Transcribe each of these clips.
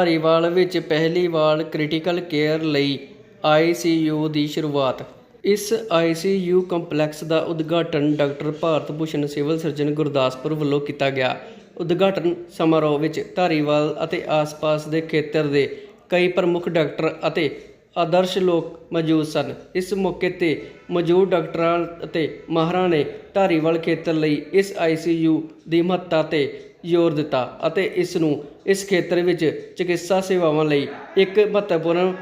ਧਾਰੀਵਾਲ ਵਿੱਚ ਪਹਿਲੀ ਵਾਰ ਕ੍ਰਿਟੀਕਲ ਕੇਅਰ ਲਈ ਆਈਸੀਯੂ ਦੀ ਸ਼ੁਰੂਆਤ। ਇਸ ਆਈਸੀਯੂ ਕੰਪਲੈਕਸ ਦਾ ਉਦਘਾਟਨ doctor Bharat Bhushan civil surgeon Gurdaspur ਵੱਲੋਂ ਕੀਤਾ ਗਿਆ। ਉਦਘਾਟਨ ਸਮਾਰੋਹ ਵਿੱਚ ਧਾਰੀਵਾਲ ਅਤੇ ਆਸ-ਪਾਸ ਦੇ ਖੇਤਰ ਦੇ ਕਈ ਪ੍ਰਮੁੱਖ ਡਾਕਟਰ ਅਤੇ ਆਦਰਸ਼ ਲੋਕ ਮੌਜੂਦ ਸਨ। ਇਸ ਮੌਕੇ ਤੇ ਮੌਜੂਦ ਡਾਕਟਰਾਂ ਅਤੇ ਮਾਹਰਾਂ ਨੇ ਧਾਰੀਵਾਲ ਖੇਤਰ ਲਈ ਇਸ ਆਈਸੀਯੂ ਦੀ ਮਹੱਤਤਾ ਤੇ ਜ਼ੋਰ ਦਿੱਤਾ ਅਤੇ ਇਸ ਨੂੰ ਇਸ ਖੇਤਰ ਵਿੱਚ ਚਿਕਿਤਸਾ ਸੇਵਾਵਾਂ ਲਈ ਇੱਕ ਮਹੱਤਵਪੂਰਨ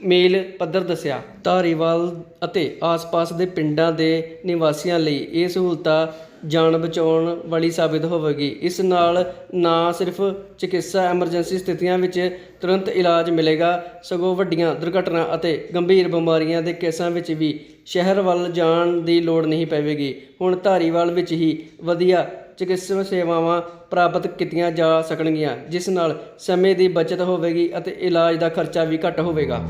ਮੇਲ ਪੱਧਰ ਦੱਸਿਆ। ਧਾਰੀਵਾਲ ਅਤੇ ਆਸ-ਪਾਸ ਦੇ ਪਿੰਡਾਂ ਦੇ ਨਿਵਾਸੀਆਂ ਲਈ ਇਹ ਸਹੂਲਤਾਂ ਜਾਨ ਬਚਾਉਣ ਵਾਲੀ ਸਾਬਿਤ ਹੋਵੇਗੀ। ਇਸ ਨਾਲ ਨਾ ਸਿਰਫ ਚਿਕਿਤਸਾ ਐਮਰਜੈਂਸੀ ਸਥਿਤੀਆਂ ਵਿੱਚ ਤੁਰੰਤ ਇਲਾਜ ਮਿਲੇਗਾ, ਸਗੋਂ ਵੱਡੀਆਂ ਦੁਰਘਟਨਾ ਅਤੇ ਗੰਭੀਰ ਬਿਮਾਰੀਆਂ ਦੇ ਕੇਸਾਂ ਵਿੱਚ ਵੀ ਸ਼ਹਿਰ ਵੱਲ ਜਾਣ ਦੀ ਲੋੜ ਨਹੀਂ ਪਵੇਗੀ। ਹੁਣ ਧਾਰੀਵਾਲ ਵਿੱਚ ਹੀ ਵਧੀਆ ਚਿਕਿਤਸਕ ਸੇਵਾਵਾਂ ਪ੍ਰਾਪਤ ਕੀਤੀਆਂ ਜਾ ਸਕਣਗੀਆਂ, ਜਿਸ ਨਾਲ ਸਮੇਂ ਦੀ ਬਚਤ ਹੋਵੇਗੀ ਅਤੇ ਇਲਾਜ ਦਾ ਖਰਚਾ ਵੀ ਘੱਟ ਹੋਵੇਗਾ।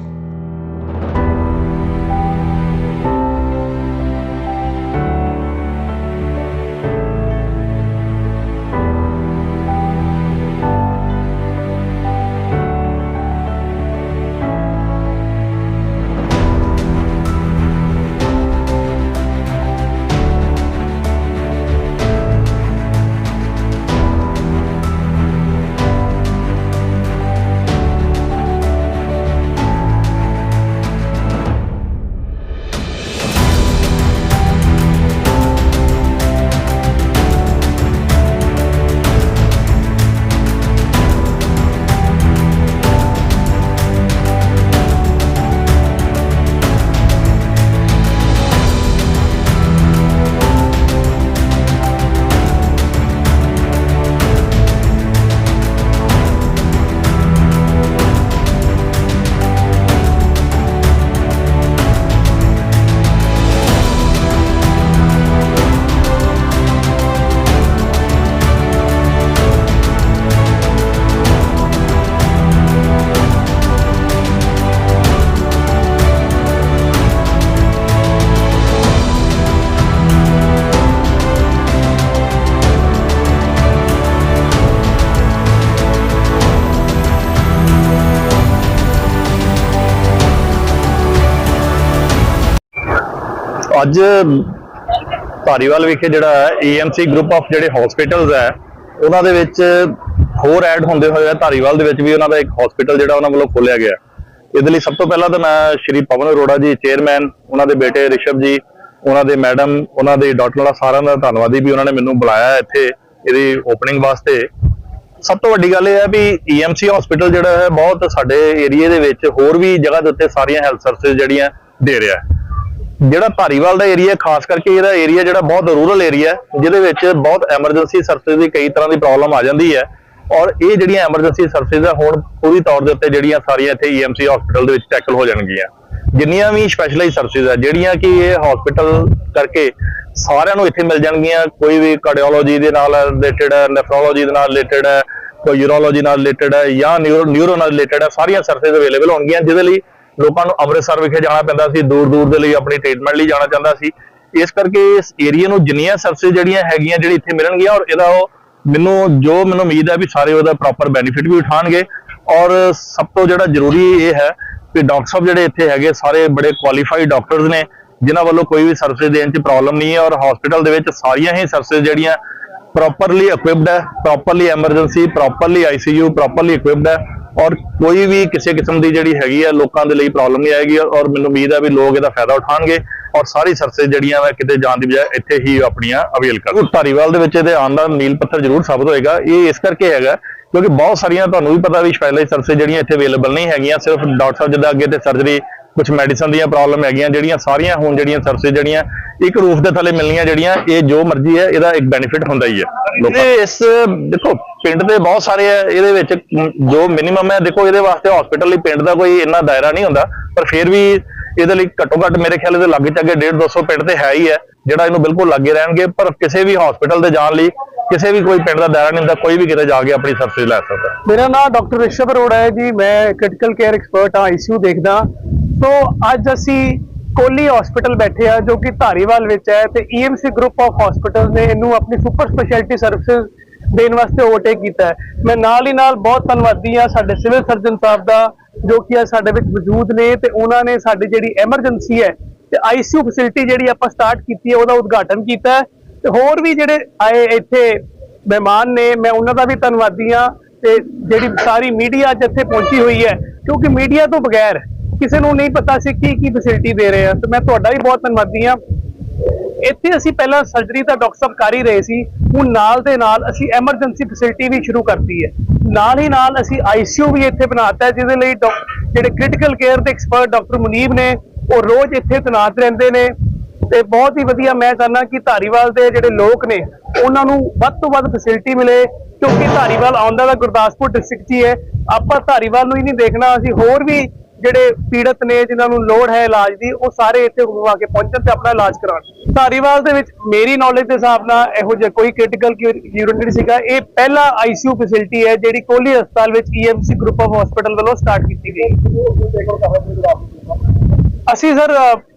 ਅੱਜ ਧਾਰੀਵਾਲ ਵਿਖੇ ਜਿਹੜਾ ਏਐਮਸੀ ਗਰੁੱਪ ਆਫ ਜਿਹੜੇ ਹਸਪੀਟਲਸ ਹੈ, ਉਹਨਾਂ ਦੇ ਵਿੱਚ ਹੋਰ ਐਡ ਹੁੰਦੇ ਹੋਏ ਆ, ਧਾਰੀਵਾਲ ਦੇ ਵਿੱਚ ਵੀ ਉਹਨਾਂ ਦਾ ਇੱਕ ਹਸਪੀਟਲ ਜਿਹੜਾ ਉਹਨਾਂ ਵੱਲੋਂ ਖੋਲਿਆ ਗਿਆ। ਇਹਦੇ ਲਈ ਸਭ ਤੋਂ ਪਹਿਲਾਂ ਤਾਂ ਮੈਂ ਸ਼੍ਰੀ ਪਵਨ ਅਰੋੜਾ ਜੀ ਚੇਅਰਮੈਨ ਉਹਨਾਂ ਦੇ ਬੇਟੇ ਰਿਸ਼ਵ ਜੀ, ਉਹਨਾਂ ਦੇ ਮੈਡਮ ਉਹਨਾਂ ਦੇ ਡਾਕਟਰ ਨਾਲ ਸਾਰਿਆਂ ਦਾ ਧੰਨਵਾਦੀ ਵੀ ਉਹਨਾਂ ਨੇ ਮੈਨੂੰ ਬੁਲਾਇਆ ਇੱਥੇ ਇਹਦੀ ਓਪਨਿੰਗ ਵਾਸਤੇ। ਸਭ ਤੋਂ ਵੱਡੀ ਗੱਲ ਇਹ ਹੈ ਵੀ ਈਐਮਸੀ ਹਸਪੀਟਲ ਜਿਹੜਾ ਹੈ, ਬਹੁਤ ਸਾਡੇ ਏਰੀਆ ਦੇ ਵਿੱਚ ਹੋਰ ਵੀ ਜਗ੍ਹਾ ਦੇ ਉੱਤੇ ਸਾਰੀਆਂ ਹੈਲਥ ਸਰਵਿਸ ਜਿਹੜੀਆਂ ਦੇ ਰਿਹਾ ਹੈ। ਜਿਹੜਾ ਧਾਰੀਵਾਲ ਦਾ ਏਰੀਆ ਖਾਸ ਕਰਕੇ ਇਹਦਾ ਏਰੀਆ ਜਿਹੜਾ ਬਹੁਤ ਰੂਰਲ ਏਰੀਆ ਹੈ, ਜਿਹਦੇ ਵਿੱਚ ਬਹੁਤ ਐਮਰਜੈਂਸੀ ਸਰਵਿਸ ਦੀ ਕਈ ਤਰ੍ਹਾਂ ਦੀ ਪ੍ਰੋਬਲਮ ਆ ਜਾਂਦੀ ਹੈ। ਔਰ ਇਹ ਜਿਹੜੀਆਂ ਐਮਰਜੈਂਸੀ ਸਰਵਿਸ ਆ, ਹੁਣ ਪੂਰੀ ਤੌਰ ਦੇ ਉੱਤੇ ਜਿਹੜੀਆਂ ਸਾਰੀਆਂ ਇੱਥੇ ਈਐਮਸੀ ਹਸਪੀਟਲ ਦੇ ਵਿੱਚ ਟੈਕਲ ਹੋ ਜਾਣਗੀਆਂ। ਜਿੰਨੀਆਂ ਵੀ ਸਪੈਸ਼ਲਾਈਜ਼ ਸਰਵਿਸ ਆ, ਜਿਹੜੀਆਂ ਕਿ ਇਹ ਹਸਪੀਟਲ ਕਰਕੇ ਸਾਰਿਆਂ ਨੂੰ ਇੱਥੇ ਮਿਲ ਜਾਣਗੀਆਂ। ਕੋਈ ਵੀ ਕਾਰਡੀਓਲੋਜੀ ਦੇ ਨਾਲ ਰਿਲੇਟਡ ਹੈ ਨੈਫਰੋਲੋਜੀ ਦੇ ਨਾਲ ਰਿਲੇਟਡ ਹੈ, ਕੋਈ ਯੂਰੋਲੋਜੀ ਨਾਲ ਰਿਲੇਟਡ ਹੈ ਜਾਂ ਨਿਊਰੋ ਨਿਊਰੋ ਨਾਲ ਰਿਲੇਟਡ ਹੈ, ਸਾਰੀਆਂ ਸਰਵਿਸ ਅਵੇਲੇਬਲ ਹੋਣਗੀਆਂ, ਜਿਹਦੇ ਲਈ ਲੋਕਾਂ ਨੂੰ ਅੰਮ੍ਰਿਤਸਰ ਵਿਖੇ ਜਾਣਾ ਪੈਂਦਾ ਸੀ, ਦੂਰ ਦੂਰ ਦੇ ਲਈ ਆਪਣੀ ਟ੍ਰੀਟਮੈਂਟ ਲਈ ਜਾਣਾ ਚਾਹੁੰਦਾ ਸੀ। ਇਸ ਕਰਕੇ ਇਸ ਏਰੀਆ ਨੂੰ ਜਿੰਨੀਆਂ ਸਰਵਿਸ ਜਿਹੜੀਆਂ ਹੈਗੀਆਂ, ਜਿਹੜੀ ਇੱਥੇ ਮਿਲਣਗੀਆਂ ਔਰ ਇਹਦਾ ਉਹ ਮੈਨੂੰ ਜੋ ਮੈਨੂੰ ਉਮੀਦ ਹੈ ਵੀ ਸਾਰੇ ਉਹਦਾ ਪ੍ਰੋਪਰ ਬੈਨੀਫਿਟ ਵੀ ਉਠਾਣਗੇ ਔਰ ਸਭ ਤੋਂ ਜਿਹੜਾ ਜ਼ਰੂਰੀ ਇਹ ਹੈ ਕਿ ਡਾਕਟਰ ਸਾਹਿਬ ਜਿਹੜੇ ਇੱਥੇ ਹੈਗੇ, ਸਾਰੇ ਬੜੇ ਕੁਆਲੀਫਾਈਡ ਡਾਕਟਰਸ ਨੇ, ਜਿਨ੍ਹਾਂ ਵੱਲੋਂ ਕੋਈ ਵੀ ਸਰਵਿਸ ਦੇਣ 'ਚ ਪ੍ਰੋਬਲਮ ਨਹੀਂ ਹੈ ਔਰ ਹਸਪੀਟਲ ਦੇ ਵਿੱਚ ਸਾਰੀਆਂ ਹੀ ਸਰਵਿਸ ਜਿਹੜੀਆਂ ਪ੍ਰੋਪਰਲੀ ਇਕਵਿਪਡ ਹੈ properly emergency properly ICU properly equipped ਹੈ। ਔਰ ਕੋਈ ਵੀ ਕਿਸੇ ਕਿਸਮ ਦੀ ਜਿਹੜੀ ਹੈਗੀ ਹੈ ਲੋਕਾਂ ਦੇ ਲਈ ਪ੍ਰੋਬਲਮ ਨਹੀਂ ਆਏਗੀ ਔਰ ਮੈਨੂੰ ਉਮੀਦ ਹੈ ਵੀ ਲੋਕ ਇਹਦਾ ਫਾਇਦਾ ਉਠਾਣਗੇ ਔਰ ਸਾਰੀ ਸਰਵਿਸ ਜਿਹੜੀਆਂ ਵਾ ਕਿਤੇ ਜਾਣ ਦੀ ਬਜਾਏ ਇੱਥੇ ਹੀ ਆਪਣੀਆਂ ਅਵੇਲ ਕਰਨ ਧਾਰੀਵਾਲ ਦੇ ਵਿੱਚ ਇਹਦੇ ਆਉਣ ਦਾ ਨੀਲ ਪੱਥਰ ਜ਼ਰੂਰ ਸਾਬਤ ਹੋਏਗਾ। ਇਹ ਇਸ ਕਰਕੇ ਹੈਗਾ ਕਿਉਂਕਿ ਬਹੁਤ ਸਾਰੀਆਂ ਤੁਹਾਨੂੰ ਵੀ ਪਤਾ ਵੀ ਸਪੈਸ਼ਲਾਈਜ਼ ਸਰਵਿਸ ਜਿਹੜੀਆਂ ਇੱਥੇ ਅਵੇਲੇਬਲ ਨਹੀਂ ਹੈਗੀਆਂ, ਸਿਰਫ ਡਾਕਟਰ ਸਾਹਿਬ ਜਿੱਦਾਂ ਅੱਗੇ ਤੇ ਸਰਜਰੀ ਕੁਝ ਮੈਡੀਸਨ ਦੀਆਂ ਪ੍ਰੋਬਲਮ ਹੈਗੀਆਂ ਜਿਹੜੀਆਂ ਸਾਰੀਆਂ ਹੁਣ ਜਿਹੜੀਆਂ ਸਰਵਿਸ ਜਿਹੜੀਆਂ ਇੱਕ ਰੂਫ ਦੇ ਥੱਲੇ ਮਿਲਣੀਆਂ ਜਿਹੜੀਆਂ ਇਹ ਜੋ ਮਰਜ਼ੀ ਹੈ ਇਹਦਾ ਇੱਕ ਬੈਨੀਫਿਟ ਹੁੰਦਾ ਹੀ ਹੈ। ਲੋਕਾਂ ਇਸ ਦੇਖੋ ਪਿੰਡ ਦੇ ਬਹੁਤ ਸਾਰੇ ਹੈ ਇਹਦੇ ਵਿੱਚ ਜੋ ਮਿਨੀਮਮ ਹੈ ਦੇਖੋ ਇਹਦੇ ਵਾਸਤੇ ਹਸਪੀਟਲ ਲਈ ਪਿੰਡ ਦਾ ਕੋਈ ਇੰਨਾ ਦਾਇਰਾ ਨਹੀਂ ਹੁੰਦਾ ਪਰ ਫਿਰ ਵੀ ਇਹਦੇ ਲਈ ਘੱਟੋ ਘੱਟ ਮੇਰੇ ਖਿਆਲ ਦੇ ਲੱਗੇ ਚੱਗੇ 1.5 200 ਪਿੰਡ ਤੇ ਹੈ ਹੀ ਹੈ ਜਿਹੜਾ ਇਹਨੂੰ ਬਿਲਕੁਲ ਲੱਗੇ ਰਹਿਣਗੇ ਪਰ ਕਿਸੇ ਵੀ ਹਸਪੀਟਲ ਦੇ ਜਾਣ ਲਈ ਕਿਸੇ ਵੀ ਕੋਈ ਪਿੰਡ ਦਾ ਦਾਇਰਾ ਨਹੀਂ ਹੁੰਦਾ ਕੋਈ ਵੀ ਕਿਤੇ ਜਾ ਕੇ ਆਪਣੀ ਸਰਵਿਸ ਲੈ ਸਕਦਾ। ਮੇਰਾ ਨਾਮ ਡਾਕਟਰ ਰਿਸ਼ਭ ਅਰੋੜਾ ਹੈ ਜੀ ਮੈਂ ਕ੍ਰਿਟੀਕਲ ਕੇਅਰ ਐਕਸਪਰਟ ਹਾਂ ਆਈਸੀਯੂ ਦੇਖਦਾ। ਸੋ ਅੱਜ ਅਸੀਂ ਕੋਲੀ ਹਸਪੀਟਲ ਬੈਠੇ ਆ ਜੋ ਕਿ ਧਾਰੀਵਾਲ ਵਿੱਚ ਹੈ ਤੇ ਈਐਮਸੀ ਗਰੁੱਪ ਆਫ ਹਸਪੀਟਲਸ ਨੇ ਇਹਨੂੰ ਆਪਣੀ ਸੁਪਰ ਸਪੈਸ਼ਲਿਟੀ ਸਰਵਿਸਿਜ਼ ਦੇਣ ਵਾਸਤੇ ਓਵਰਟੇਕ ਕੀਤਾ ਹੈ। ਮੈਂ ਨਾਲ ਹੀ ਨਾਲ ਬਹੁਤ ਧੰਨਵਾਦੀ ਹਾਂ ਸਾਡੇ ਸਿਵਲ ਸਰਜਨ ਸਾਹਿਬ ਦਾ, ਜੋ ਕਿ ਅੱਜ ਸਾਡੇ ਵਿੱਚ ਮੌਜੂਦ ਨੇ ਤੇ ਉਹਨਾਂ ਨੇ ਸਾਡੀ ਜਿਹੜੀ ਐਮਰਜੈਂਸੀ ਹੈ ਤੇ ਆਈਸੀਯੂ ਫੈਸਿਲਿਟੀ ਜਿਹੜੀ ਆਪਾਂ ਸਟਾਰਟ ਕੀਤੀ ਹੈ, ਉਹਦਾ ਉਦਘਾਟਨ ਕੀਤਾ ਹੈ। ਤੇ ਹੋਰ ਵੀ ਜਿਹੜੇ ਆਏ ਇੱਥੇ ਮਹਿਮਾਨ ਨੇ, ਮੈਂ ਉਹਨਾਂ ਦਾ ਵੀ ਧੰਨਵਾਦੀ ਹਾਂ ਤੇ ਜਿਹੜੀ ਸਾਰੀ ਮੀਡੀਆ ਅੱਜ ਇੱਥੇ ਪਹੁੰਚੀ ਹੋਈ ਹੈ, ਕਿਉਂਕਿ ਮੀਡੀਆ ਤੋਂ ਬਗੈਰ ਕਿਸੇ ਨੂੰ ਨਹੀਂ ਪਤਾ ਸੀ ਕੀ ਕੀ ਫੈਸਿਲਿਟੀ ਦੇ ਰਹੇ ਆ। ਤੇ ਮੈਂ ਤੁਹਾਡਾ ਵੀ ਬਹੁਤ ਧੰਨਵਾਦੀ ਹਾਂ। ਇੱਥੇ ਅਸੀਂ ਪਹਿਲਾਂ ਸਰਜਰੀ ਤਾਂ ਡਾਕਟਰ ਸਾਹਿਬ ਕਰ ਹੀ ਰਹੇ ਸੀ। ਹੁਣ ਨਾਲ ਦੇ ਨਾਲ ਅਸੀਂ ਐਮਰਜੈਂਸੀ ਫੈਸਿਲਿਟੀ ਵੀ ਸ਼ੁਰੂ ਕਰਤੀ ਹੈ। ਨਾਲ ਹੀ ਨਾਲ ਅਸੀਂ ਆਈਸੀਯੂ ਵੀ ਇੱਥੇ ਬਣਾਤਾ ਹੈ, ਜਿਹਦੇ ਲਈ ਡਾਕ- ਜਿਹੜੇ ਕ੍ਰਿਟੀਕਲ ਕੇਅਰ ਦੇ ਐਕਸਪਰਟ ਡਾਕਟਰ ਮੁਨੀਬ ਨੇ, ਉਹ ਰੋਜ਼ ਇੱਥੇ ਤੈਨਾਤ ਰਹਿੰਦੇ ਨੇ। ਤੇ ਬਹੁਤ ਹੀ ਵਧੀਆ ਮੈਂ ਚਾਹੁੰਦਾ ਕਿ ਧਾਰੀਵਾਲ ਦੇ ਜਿਹੜੇ ਲੋਕ ਨੇ, ਉਹਨਾਂ ਨੂੰ ਵੱਧ ਤੋਂ ਵੱਧ ਫੈਸਿਲਿਟੀ ਮਿਲੇ, ਕਿਉਂਕਿ ਧਾਰੀਵਾਲ ਆਉਂਦਾ ਤਾਂ ਗੁਰਦਾਸਪੁਰ ਡਿਸਟ੍ਰਿਕਟ 'ਚ ਹੀ ਹੈ। ਆਪਾਂ ਧਾਰੀਵਾਲ ਨੂੰ ਹੀ ਨਹੀਂ ਦੇਖਣਾ, ਅਸੀਂ ਹੋਰ ਵੀ ਜਿਹੜੇ ਪੀੜਤ ਨੇ, ਜਿਨ੍ਹਾਂ ਨੂੰ ਲੋੜ ਹੈ ਇਲਾਜ ਦੀ, ਉਹ ਸਾਰੇ ਇੱਥੇ ਆ ਕੇ ਪਹੁੰਚਣ ਤੇ ਆਪਣਾ ਇਲਾਜ ਕਰਾਉਣ। ਧਾਰੀਵਾਲ ਦੇ ਵਿੱਚ ਮੇਰੀ ਨੌਲੇਜ ਦੇ ਹਿਸਾਬ ਨਾਲ ਇਹੋ ਜਿਹਾ ਕੋਈ ਕ੍ਰਿਟੀਕਲ ਯੂਨਿਟ ਨਹੀਂ ਸੀਗਾ। ਇਹ ਪਹਿਲਾ ਆਈਸੀਯੂ ਫੈਸਿਲਿਟੀ ਹੈ, ਜਿਹੜੀ ਕੋਹਲੀ ਹਸਪਤਾਲ ਵਿੱਚ ਈਐਮਸੀ ਗਰੁੱਪ ਆਫ ਹਸਪੀਟਲ ਵੱਲੋਂ ਸਟਾਰਟ ਕੀਤੀ ਗਈ। ਅਸੀਂ ਸਰ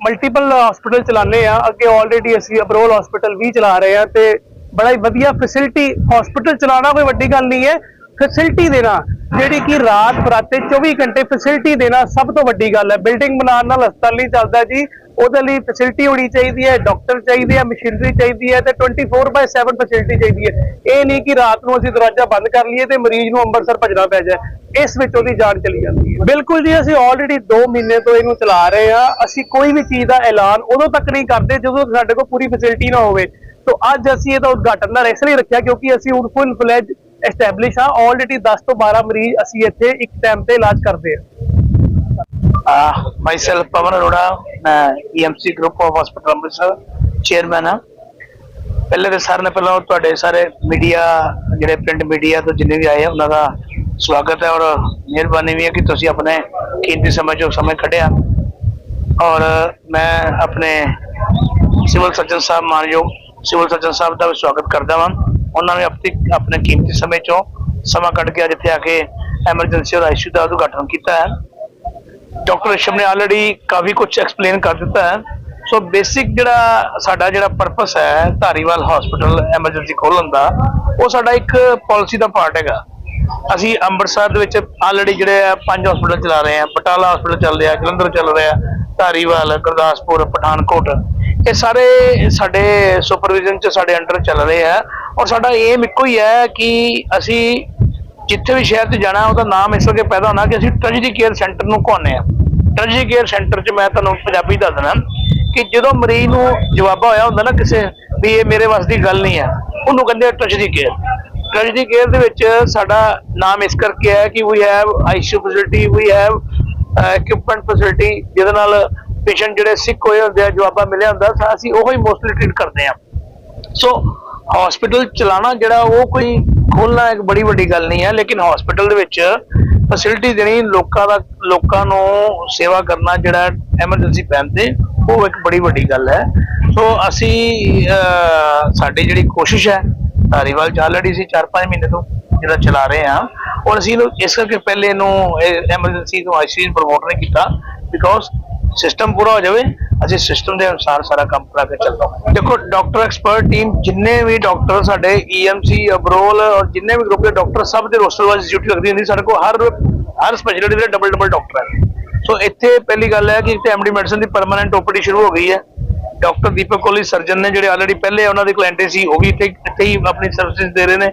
ਮਲਟੀਪਲ ਹਸਪੀਟਲ ਚਲਾਉਂਦੇ ਆ ਅੱਗੇ ਆਲਰੇਡੀ ਅਸੀਂ ਅਬਰੋਲ ਹਸਪੀਟਲ ਵੀ ਚਲਾ ਰਹੇ ਆ ਤੇ ਬੜਾ ਹੀ ਵਧੀਆ ਫੈਸਿਲਿਟੀ ਹਸਪੀਟਲ ਚਲਾਉਣਾ ਕੋਈ ਵੱਡੀ ਗੱਲ ਨਹੀਂ ਹੈ। ਫੈਸਿਲਿਟੀ ਦੇਣਾ, ਜਿਹੜੀ ਕਿ ਰਾਤ ਬਰਾਤੇ 24 ਘੰਟੇ ਫੈਸਿਲਿਟੀ ਦੇਣਾ ਸਭ ਤੋਂ ਵੱਡੀ ਗੱਲ ਹੈ। ਬਿਲਡਿੰਗ ਬਣਾਉਣ ਨਾਲ ਹਸਪਤਾਲ ਨਹੀਂ ਚੱਲਦਾ ਜੀ। ਉਹਦੇ ਲਈ ਫੈਸਿਲਿਟੀ ਹੋਣੀ ਚਾਹੀਦੀ ਹੈ ਡਾਕਟਰ ਚਾਹੀਦੇ ਆ ਮਸ਼ੀਨਰੀ ਚਾਹੀਦੀ ਹੈ ਤੇ 24/7 ਫੈਸਿਲਿਟੀ ਚਾਹੀਦੀ ਹੈ। ਇਹ ਨਹੀਂ ਕਿ ਰਾਤ ਨੂੰ ਅਸੀਂ ਦਰਵਾਜ਼ਾ ਬੰਦ ਕਰ ਲਈਏ ਤੇ ਮਰੀਜ਼ ਨੂੰ ਅੰਮ੍ਰਿਤਸਰ ਭੱਜਣਾ ਪੈ ਜਾਏ। ਇਸ ਵਿੱਚ ਉਹਦੀ ਜਾਨ ਚਲੀ ਜਾਂਦੀ ਹੈ। ਬਿਲਕੁਲ ਜੀ, ਅਸੀਂ ਆਲਰੇਡੀ 2 ਮਹੀਨੇ ਤੋਂ ਇਹਨੂੰ ਚਲਾ ਰਹੇ ਆ ਅਸੀਂ ਕੋਈ ਵੀ ਚੀਜ਼ ਦਾ ਐਲਾਨ ਉਦੋਂ ਤੱਕ ਨਹੀਂ ਕਰਦੇ ਜਦੋਂ ਸਾਡੇ ਕੋਲ ਪੂਰੀ ਫੈਸਿਲਿਟੀ ਨਾ ਹੋਵੇ। ਤੋਂ ਅੱਜ ਅਸੀਂ ਇਹਦਾ ਉਦਘਾਟਨ ਨਾਲ ਇਸ ਲਈ ਰੱਖਿਆ ਕਿਉਂਕਿ ਅਸੀਂ ਹੁਣ ਫੁੱਲ ਫਲੈਜ ਐਸਟੈਬਲਿਸ਼ ਆ ਆਲਰੇਡੀ 10 ਤੋਂ 12 ਮਰੀਜ਼ ਅਸੀਂ ਇੱਥੇ ਇੱਕ ਟਾਈਮ ਤੇ ਇਲਾਜ ਕਰਦੇ ਹਾਂ। ਮਾਈ ਸੈਲਫ ਪਵਨ ਅਰੋੜਾ, ਮੈਂ EMC group of hospital Amritsar chairman ਹਾਂ। ਪਹਿਲੇ ਤੇ ਸਾਰਿਆਂ ਨੇ ਪਹਿਲਾਂ ਤੁਹਾਡੇ ਸਾਰੇ ਮੀਡੀਆ ਜਿਹੜੇ ਪ੍ਰਿੰਟ ਮੀਡੀਆ ਤੋਂ ਜਿੰਨੇ ਵੀ ਆਏ ਉਹਨਾਂ ਦਾ ਸਵਾਗਤ ਹੈ ਔਰ ਮਿਹਰਬਾਨੀ ਵੀ ਹੈ ਕਿ ਤੁਸੀਂ ਆਪਣੇ ਕੀਮਤੀ ਸਮੇਂ ਚੋਂ ਸਮੇਂ ਕੱਢਿਆ। ਔਰ ਮੈਂ ਆਪਣੇ ਸਿਵਲ ਸਰਜਨ ਸਾਹਿਬ, ਮਾਨਯੋਗ ਸਿਵਲ ਸਰਜਨ ਸਾਹਿਬ ਦਾ ਵੀ ਸਵਾਗਤ ਕਰਦਾ ਹਾਂ ਉਹਨਾਂ ਨੇ ਆਪਣੀ, ਆਪਣੇ ਕੀਮਤੀ ਸਮੇਂ ਚੋਂ ਸਮਾਂ ਕੱਢ ਕੇ ਅੱਜ ਇੱਥੇ ਆ ਕੇ ਐਮਰਜੈਂਸੀ ਔਰ ਆਈਸੀਯੂ ਦਾ ਉਦਘਾਟਨ ਕੀਤਾ ਹੈ। ਡਾਕਟਰ ਰਿਸ਼ਮ ਨੇ ਆਲਰੇਡੀ ਕਾਫੀ ਕੁਝ ਐਕਸਪਲੇਨ ਕਰ ਦਿੱਤਾ ਹੈ। ਸੋ ਬੇਸਿਕ ਜਿਹੜਾ ਸਾਡਾ ਜਿਹੜਾ ਪਰਪਸ ਹੈ, ਧਾਰੀਵਾਲ ਹਸਪੀਟਲ ਐਮਰਜੈਂਸੀ ਖੋਲਣ ਦਾ, ਉਹ ਸਾਡਾ ਇੱਕ ਪਾਲਿਸੀ ਦਾ ਪਾਰਟ ਹੈਗਾ। ਅਸੀਂ ਅੰਮ੍ਰਿਤਸਰ ਦੇ ਵਿੱਚ ਆਲਰੇਡੀ ਜਿਹੜੇ ਆ ਪੰਜ ਹਸਪੀਟਲ ਚਲਾ ਰਹੇ ਆ ਬਟਾਲਾ ਹਸਪੀਟਲ ਚੱਲ ਰਿਹਾ, ਜਲੰਧਰ ਚੱਲ ਰਿਹਾ, ਧਾਰੀਵਾਲ, ਗੁਰਦਾਸਪੁਰ, ਪਠਾਨਕੋਟ। ਇਹ ਸਾਰੇ ਸਾਡੇ ਸੁਪਰਵਿਜ਼ਨ ਚ ਸਾਡੇ ਅੰਡਰ ਚੱਲ ਰਹੇ ਆ। ਔਰ ਸਾਡਾ ਏਮ ਇੱਕੋ ਹੀ ਹੈ ਕਿ ਅਸੀਂ ਜਿੱਥੇ ਵੀ ਸ਼ਹਿਰ 'ਚ ਜਾਣਾ, ਉਹਦਾ ਨਾਮ ਇਸ ਕਰਕੇ ਪੈਦਾ ਹੋਣਾ ਕਿ ਅਸੀਂ ਟ੍ਰੈਜਡੀ ਕੇਅਰ ਸੈਂਟਰ ਨੂੰ ਕਹਾਉਂਦੇ ਆ ਟ੍ਰੈਜਡੀ ਕੇਅਰ ਸੈਂਟਰ 'ਚ ਮੈਂ ਤੁਹਾਨੂੰ ਪੰਜਾਬੀ ਦੱਸ ਦਿੰਦਾ ਕਿ ਜਦੋਂ ਮਰੀਜ਼ ਨੂੰ ਜਵਾਬਾ ਹੋਇਆ ਹੁੰਦਾ ਨਾ ਕਿਸੇ ਵੀ ਇਹ ਮੇਰੇ ਵਾਸਤੇ ਗੱਲ ਨਹੀਂ ਹੈ, ਉਹਨੂੰ ਕਹਿੰਦੇ ਆ ਟ੍ਰੈਜਡੀ ਕੇਅਰ ਟ੍ਰੈਜਡੀ ਕੇਅਰ ਦੇ ਵਿੱਚ ਸਾਡਾ ਨਾਮ ਇਸ ਕਰਕੇ ਹੈ ਕਿ we have ICU facility we have equipment facility ਜਿਹਦੇ ਨਾਲ ਪੇਸ਼ੈਂਟ ਜਿਹੜੇ ਸਿੱਕ ਹੋਏ ਹੁੰਦੇ ਆ, ਜਵਾਬਾ ਮਿਲਿਆ ਹੁੰਦਾ, ਤਾਂ ਅਸੀਂ ਉਹੀ ਮੋਸਟਲੀ ਟ੍ਰੀਟ ਕਰਦੇ ਆ ਸੋ ਹਸਪੀਟਲ ਚਲਾਣਾ ਜਿਹੜਾ ਉਹ ਕੋਈ ਖੋਲਣਾ ਇੱਕ ਬੜੀ ਵੱਡੀ ਗੱਲ ਨਹੀਂ ਹੈ, ਲੇਕਿਨ ਹਸਪੀਟਲ ਦੇ ਵਿੱਚ ਫੈਸਿਲਿਟੀ ਦੇਣੀ ਲੋਕਾਂ ਦਾ, ਲੋਕਾਂ ਨੂੰ ਸੇਵਾ ਕਰਨਾ ਜਿਹੜਾ ਐਮਰਜੈਂਸੀ ਪੈਣ ਤੇ ਉਹ ਇੱਕ ਬੜੀ ਵੱਡੀ ਗੱਲ ਹੈ। ਸੋ ਅਸੀਂ ਸਾਡੀ ਜਿਹੜੀ ਕੋਸ਼ਿਸ਼ ਹੈ, ਧਾਰੀਵਾਲ ਚੱਲ ਰਹੀ ਸੀ 4-5 ਮਹੀਨੇ ਤੋਂ, ਜਿਹੜਾ ਚਲਾ ਰਹੇ ਹਾਂ। ਔਰ ਅਸੀਂ ਇਹਨੂੰ, ਇਸ ਕਰਕੇ ਪਹਿਲੇ ਇਹਨੂੰ ਐਮਰਜੈਂਸੀ ਤੋਂ ਆਈਸੀਯੂ ਪ੍ਰਮੋਟ ਨਹੀਂ ਕੀਤਾ ਬਿਕੋਜ਼ ਸਿਸਟਮ ਪੂਰਾ ਹੋ ਜਾਵੇ, ਅਸੀਂ ਸਿਸਟਮ ਦੇ ਅਨੁਸਾਰ ਸਾਰਾ ਕੰਮ ਕਰਾ ਕੇ ਚੱਲਦਾ ਦੇਖੋ ਡਾਕਟਰ ਐਕਸਪਰਟ ਟੀਮ ਜਿੰਨੇ ਵੀ ਡਾਕਟਰ ਸਾਡੇ ਈਐਮਸੀ ਅਬਰੋਲ ਔਰ ਜਿੰਨੇ ਵੀ ਗਰੁੱਪ ਦੇ ਡਾਕਟਰ ਸਭ ਦੇ ਰੋਸਟਰ ਵਾਈਜ਼ ਡਿਊਟੀ ਲੱਗਦੀ ਹੁੰਦੀ ਸਾਡੇ ਕੋਲ, ਹਰ ਹਰ ਸਪੈਸ਼ਲਿਟੀ ਦੇ ਡਬਲ ਡਬਲ ਡਾਕਟਰ ਹੈ ਸੋ ਇੱਥੇ ਪਹਿਲੀ ਗੱਲ ਹੈ ਕਿ ਇੱਥੇ ਐਮਡੀ ਮੈਡੀਸਨ ਦੀ ਪਰਮਨੈਂਟ ਓਪੀਡੀ ਸ਼ੁਰੂ ਹੋ ਗਈ ਹੈ। ਡਾਕਟਰ ਦੀਪਕ ਕੋਹਲੀ ਸਰਜਨ ਨੇ ਜਿਹੜੇ ਆਲਰੇਡੀ ਪਹਿਲੇ ਉਹਨਾਂ ਦੇ ਕਲਾਇੰਟੇ ਸੀ, ਉਹ ਵੀ ਇੱਥੇ ਇੱਥੇ ਹੀ ਆਪਣੀ ਸਰਵਿਸਿਜ਼ ਦੇ ਰਹੇ ਨੇ।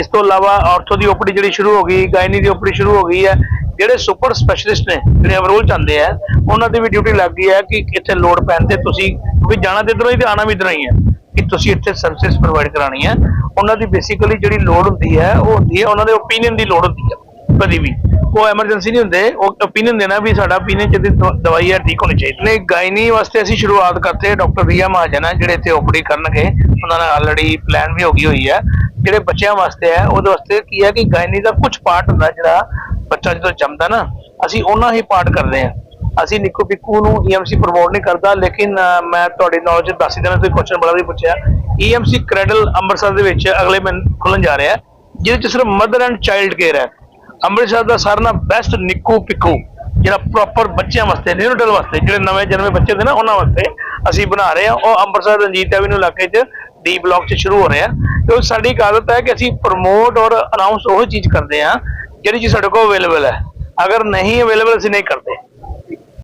ਇਸ ਤੋਂ ਇਲਾਵਾ ਆਰਥੋ ਦੀ ਓਪੀਡੀ ਜਿਹੜੀ ਸ਼ੁਰੂ ਹੋ ਗਈ, ਗਾਇਨੀ ਦੀ ਓਪੀਡੀ ਸ਼ੁਰੂ ਹੋ ਗਈ ਹੈ ਜਿਹੜੇ ਸੁਪਰ ਸਪੈਸ਼ਲਿਸਟ ਨੇ, ਜਿਹੜੇ ਅਵਰੋਲ ਚਾਹੁੰਦੇ ਆ, ਉਹਨਾਂ ਦੀ ਵੀ ਡਿਊਟੀ ਲੱਗ ਗਈ ਹੈ ਕਿ ਇੱਥੇ ਲੋੜ ਪੈਣ ਤੇ ਤੁਸੀਂ ਵੀ ਜਾਣਾ ਤੇ ਇੱਧਰੋਂ ਹੀ ਤੇ ਆਣਾ ਵੀ ਇੱਧਰੋਂ ਹੀ ਹੈ, ਕਿ ਤੁਸੀਂ ਇੱਥੇ ਸਰਵਿਸ ਪ੍ਰੋਵਾਈਡ ਕਰਾਣੀ ਹੈ। ਉਹਨਾਂ ਦੀ ਬੇਸਿਕਲੀ ਜਿਹੜੀ ਲੋੜ ਹੁੰਦੀ ਹੈ, ਉਹ ਹੁੰਦੀ ਹੈ, ਉਹਨਾਂ ਦੇ ਓਪੀਨੀਅਨ ਦੀ ਲੋੜ ਹੁੰਦੀ ਹੈ, ਕਦੀ ਵੀ। ਉਹ ਐਮਰਜੈਂਸੀ ਨਹੀਂ ਹੁੰਦੇ, ਉਹ ਓਪੀਨੀਅਨ ਦੇਣਾ ਵੀ ਸਾਡਾ ਓਪੀਨੀਅਨ ਜਿਹਦੀ ਦਵਾਈ ਹੈ, ਠੀਕ ਹੋਣੀ ਚਾਹੀਦੀ। ਨੇ ਗਾਇਨੀ ਵਾਸਤੇ ਅਸੀਂ ਸ਼ੁਰੂਆਤ ਕਰਤੇ ਡਾਕਟਰ ਰੀਆ ਮਹਾਜਨ ਹੈ ਜਿਹੜੇ ਇੱਥੇ ਓਪਰੀ ਕਰਨਗੇ, ਉਹਨਾਂ ਨਾਲ ਆਲਰੇਡੀ ਪਲਾਨ ਵੀ ਹੋ ਗਈ ਹੋਈ ਹੈ। ਜਿਹੜੇ ਬੱਚਿਆਂ ਵਾਸਤੇ ਹੈ, ਉਹਦੇ ਵਾਸਤੇ ਕੀ ਹੈ ਕਿ ਗਾਇਨੀ ਦਾ ਕੁਝ ਪਾਰਟ ਹੁੰਦਾ ਜਿਹੜਾ ਬੱਚਾ ਜਦੋਂ ਜੰਮਦਾ ਨਾ ਅਸੀਂ ਉਹਨਾਂ ਹੀ ਪਾਠ ਕਰਦੇ ਹਾਂ। ਅਸੀਂ ਨਿੱਕੂ ਪਿੱਕੂ ਨੂੰ ਈਐਮਸੀ ਪ੍ਰਮੋਟ ਨਹੀਂ ਕਰਦਾ ਲੇਕਿਨ ਅਹ, ਮੈਂ ਤੁਹਾਡੀ ਨੌਲੇਜ ਦੱਸ ਹੀ ਦੇਣਾ ਤੁਸੀਂ ਕੁਐਸਚਨ ਬੜਾ ਵੀ ਪੁੱਛਿਆ। ਈਐਮਸੀ ਕ੍ਰੈਡਲ ਅੰਮ੍ਰਿਤਸਰ ਦੇ ਵਿੱਚ ਅਗਲੇ ਮਹੀਨੇ ਖੁੱਲਣ ਜਾ ਰਿਹਾ ਜਿਹਦੇ ਚ ਸਿਰਫ ਮਦਰ ਐਂਡ ਚਾਈਲਡ ਕੇਅਰ ਹੈ। ਅੰਮ੍ਰਿਤਸਰ ਦਾ ਸਾਰਿਆਂ ਨਾਲ ਬੈਸਟ ਨਿੱਕੂ ਪਿੱਕੂ ਜਿਹੜਾ ਪ੍ਰੋਪਰ ਬੱਚਿਆਂ ਵਾਸਤੇ ਨਿਊਨਟਲ ਵਾਸਤੇ ਜਿਹੜੇ ਨਵੇਂ ਜਨਮੇ ਬੱਚੇ ਹੁੰਦੇ ਨਾ ਉਹਨਾਂ ਵਾਸਤੇ ਅਸੀਂ ਬਣਾ ਰਹੇ ਹਾਂ। ਉਹ ਅੰਮ੍ਰਿਤਸਰ ਰਣਜੀਤ ਐਵਨਿਊ ਇਲਾਕੇ 'ਚ ਡੀ ਬਲਾਕ 'ਚ ਸ਼ੁਰੂ ਹੋ ਰਿਹਾ ਤੇ ਸਾਡੀ ਇੱਕ ਆਦਤ ਹੈ ਕਿ ਅਸੀਂ ਪ੍ਰਮੋਟ ਔਰ ਅਨਾਉਂਸ ਉਹ ਚੀਜ਼ ਕਰਦੇ ਹਾਂ ਜਿਹੜੀ ਚੀਜ਼ ਸਾਡੇ ਕੋਲ ਅਵੇਲੇਬਲ ਹੈ? ਅਗਰ ਨਹੀਂ ਅਵੇਲੇਬਲ ਅਸੀਂ ਨਹੀਂ ਕਰਦੇ।